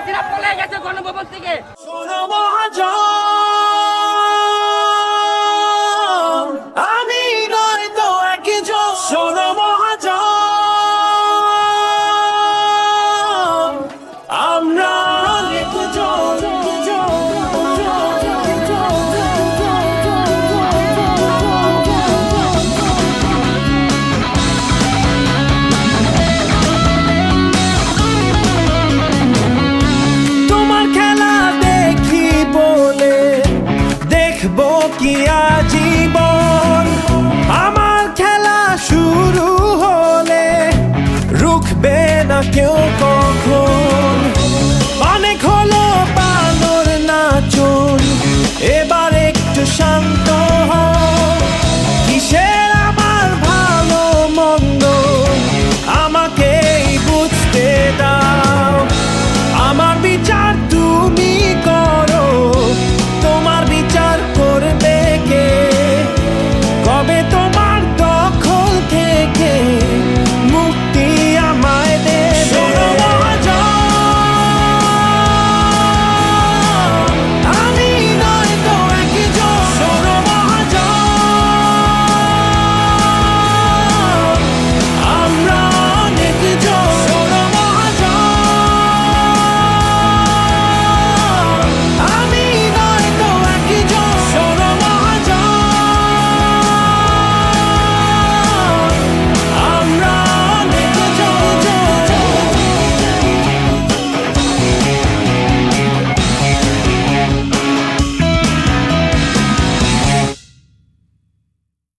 হাসিনা পলে গেছে গণভবন থেকে। কি জীবন আমার খেলা শুরু হলে রুখবে না কেউ কখন?